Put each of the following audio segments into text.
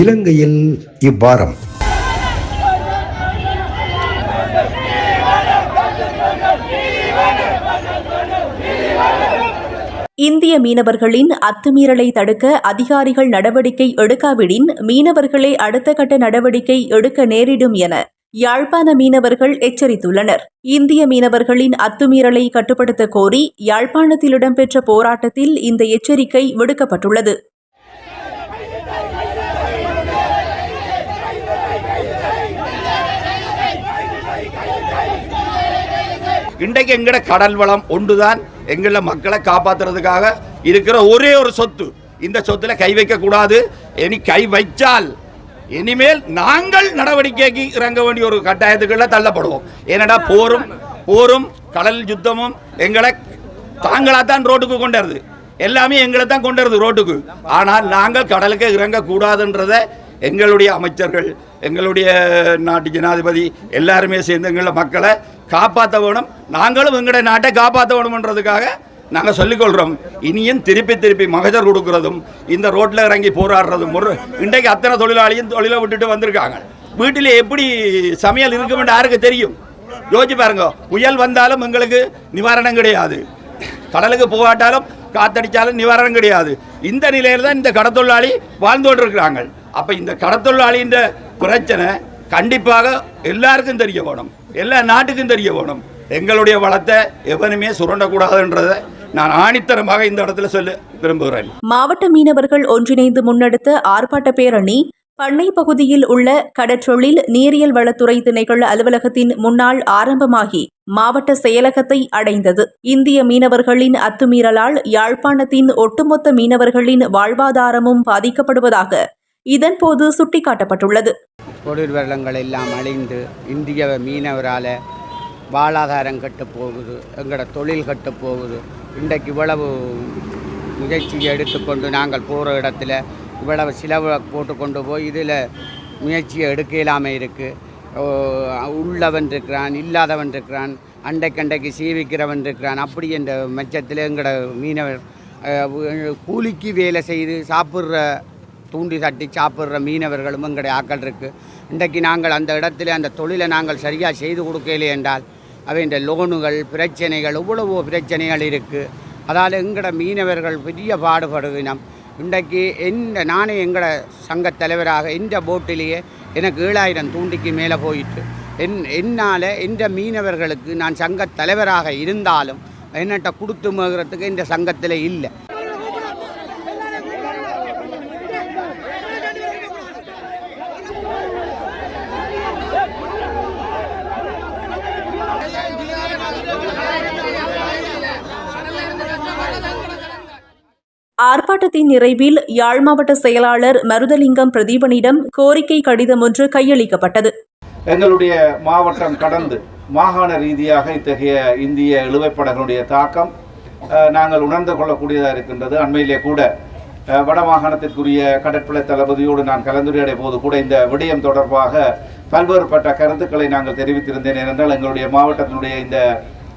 இலங்கையில் இவ்வாரம். இந்திய மீனவர்களின் அத்துமீறலை தடுக்க அதிகாரிகள் நடவடிக்கை எடுக்காவிடின் மீனவர்களை அடுத்த கட்ட நடவடிக்கை எடுக்க நேரிடும் என யாழ்ப்பாண மீனவர்கள் எச்சரித்துள்ளனர். இந்திய மீனவர்களின் அத்துமீறலை கட்டுப்படுத்த கோரி யாழ்ப்பாணத்தில் இடம்பெற்ற போராட்டத்தில் இந்த எச்சரிக்கை விடுக்கப்பட்டுள்ளது. இன்றைக்கு எங்கட கடல் வளம் ஒன்றுதான் எங்கள மக்களை காப்பாத்துறதுக்காக இருக்கிற ஒரே ஒரு சொத்து. இந்த சொத்துல கை வைக்க கூடாது. இனி கை வைச்சால் இனிமேல் நாங்கள் நடவடிக்கைக்கு இறங்க வேண்டிய ஒரு கட்டாயத்துக்குள்ள தள்ளப்படுவோம். ஏனடா போரும் போரும் கடல் யுத்தமும் எங்களை தாங்களாத்தான் ரோட்டுக்கு கொண்டுவருது எல்லாமே எங்களை தான் கொண்டு வருது ரோட்டுக்கு. ஆனால் நாங்கள் கடலுக்கு இறங்கக்கூடாதுன்றதை எங்களுடைய அமைச்சர்கள் எங்களுடைய நாட்டு ஜனாதிபதி எல்லாருமே சேர்ந்து எங்களை மக்களை காப்பாற்ற வேணும் நாங்களும் எங்களுடைய நாட்டை காப்பாற்ற வேணும்ன்றதுக்காக நாங்கள் சொல்லிக்கொள்கிறோம் இனியும் திருப்பி திருப்பி மகஜர் கொடுக்கறதும் இந்த ரோட்டில் இறங்கி போராடுறதும் ஒரு இன்றைக்கு அத்தனை தொழிலாளியும் தொழிலை விட்டுட்டு வந்திருக்காங்க. வீட்டில் எப்படி சமையல் இருக்குமென்று யாருக்கு தெரியும்? யோசிச்சு பாருங்க புயல் வந்தாலும் எங்களுக்கு நிவாரணம் கிடையாது. கடலுக்கு போகாட்டாலும் காத்தடித்தாலும் நிவாரணம் கிடையாது. இந்த நிலையில் தான் இந்த கடத்தொழிலாளி வாழ்ந்து கொண்டிருக்கிறாங்க. அப்போ இந்த கடத்தொழிலாளின்ற பிரச்சனை கண்டிப்பாக எல்லாருக்கும் தெரிய வேணும். எல்லா நாட்டுக்கும் தெரிய வேணும். எங்களுடைய வளத்தை எவனுமே சுரண்டக்கூடாதுன்றதை நான் ஆணித்தரமாக இந்த இடத்துல சொல்ல விரும்புகிறேன். மாவட்ட மீனவர்கள் ஒன்றிணைந்து முன்னெடுத்த ஆர்ப்பாட்ட பேரணி பண்ணை பகுதியில் உள்ள கடற்றொழில் நீரியல் வளத்துறை திணைக்கள அலுவலகத்தின் முன்னாள் ஆரம்பமாகி மாவட்ட செயலகத்தை அடைந்தது. இந்திய மீனவர்களின் அத்துமீறலால் யாழ்ப்பாணத்தின் ஒட்டுமொத்த மீனவர்களின் வாழ்வாதாரமும் பாதிக்கப்படுவதாக இதன்போது சுட்டிக்காட்டப்பட்டுள்ளது. தொழில் வெள்ளங்கள் எல்லாம் அழிந்து இந்திய மீனவரால் வாழாதாரம் கட்டு போகுது எங்களோட தொழில் கட்டு போகுது. இன்றைக்கு இவ்வளவு முயற்சியை எடுத்துக்கொண்டு நாங்கள் போகிற இடத்துல இவ்வளவு செலவு போட்டு கொண்டு போய் இதில் முயற்சியை எடுக்க இல்லாமல் இருக்குது உள்ளவன் இருக்கிறான் இல்லாதவன் இருக்கிறான் அண்டைக்கண்டைக்கு சீவிக்கிறவன் இருக்கிறான். அப்படி என்ற மெச்சத்தில் எங்களோட மீனவர் கூலிக்கு வேலை செய்து சாப்பிட்ற தூண்டி தட்டி சாப்பிட்ற மீனவர்களும் எங்களுடைய ஆக்கள் இருக்குது இன்றைக்கு நாங்கள் அந்த இடத்துல அந்த தொழிலை நாங்கள் சரியாக செய்து கொடுக்கலே என்றால் அவை இந்த லோனுகள் பிரச்சனைகள் இவ்வளவோ பிரச்சனைகள் இருக்குது அதால் எங்களோட மீனவர்கள் பெரிய பாடுபடுவினம் இன்றைக்கு எந்த நானே எங்களோட சங்கத் தலைவராக இந்த போட்டிலேயே எனக்கு ஏழாயிரம் தூண்டிக்கு மேலே போயிட்டு என் என்னால் இந்த மீனவர்களுக்கு நான் சங்கத் தலைவராக இருந்தாலும் என்னட்ட கொடுத்து மகிறதுக்கு இந்த சங்கத்தில் இல்லை. ஆர்ப்பாட்டத்தின் நிறைவில் யாழ் மாவட்ட செயலாளர் மருதலிங்கம் பிரதீபனிடம் கோரிக்கை கடிதம் ஒன்று கையளிக்கப்பட்டது. எங்களுடைய மாவட்டம் கடந்து மாகாண ரீதியாக இத்தகைய இந்திய இழுவைப்படங்களுடைய தாக்கம் நாங்கள் உணர்ந்து கொள்ளக்கூடியதாக இருக்கின்றது. அண்மையிலே கூட வடமாகாணத்திற்குரிய கடற்படை தளபதியோடு நான் கலந்துரையாடிய போது கூட இந்த விடயம் தொடர்பாக பல்வேறுபட்ட கருத்துக்களை நாங்கள் தெரிவித்திருந்தேன். ஏனென்றால் எங்களுடைய மாவட்டத்தினுடைய இந்த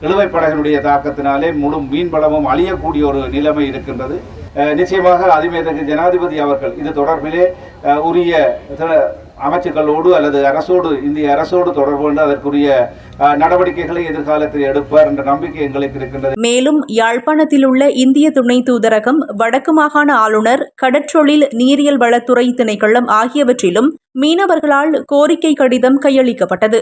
இழுவைப்படகளுடைய தாக்கத்தினாலே முழு மீன்வளமும் அழியக்கூடிய ஒரு நிலைமை இருக்கின்றது. நிச்சயமாக அதிமேதகு ஜனாதிபதி அவர்கள் இது தொடர்பிலே உரிய த- அமைச்சுக்களோடு அல்லது அரசோடு இந்திய அரசோடு தொடர்பு கொண்டு அதற்குரிய நடவடிக்கைகளை எதிர்காலத்தில் எடுப்பார் என்ற நம்பிக்கை எங்களுக்கு இருக்கின்றது. மேலும் யாழ்ப்பாணத்தில் உள்ள இந்திய துணை தூதரகம் வடக்கு மாகாண ஆளுநர் கடற்றொழில் நீரியல் வளத்துறை திணைக்களம் ஆகியவற்றிலும் மீனவர்களால் கோரிக்கை கடிதம் கையளிக்கப்பட்டது.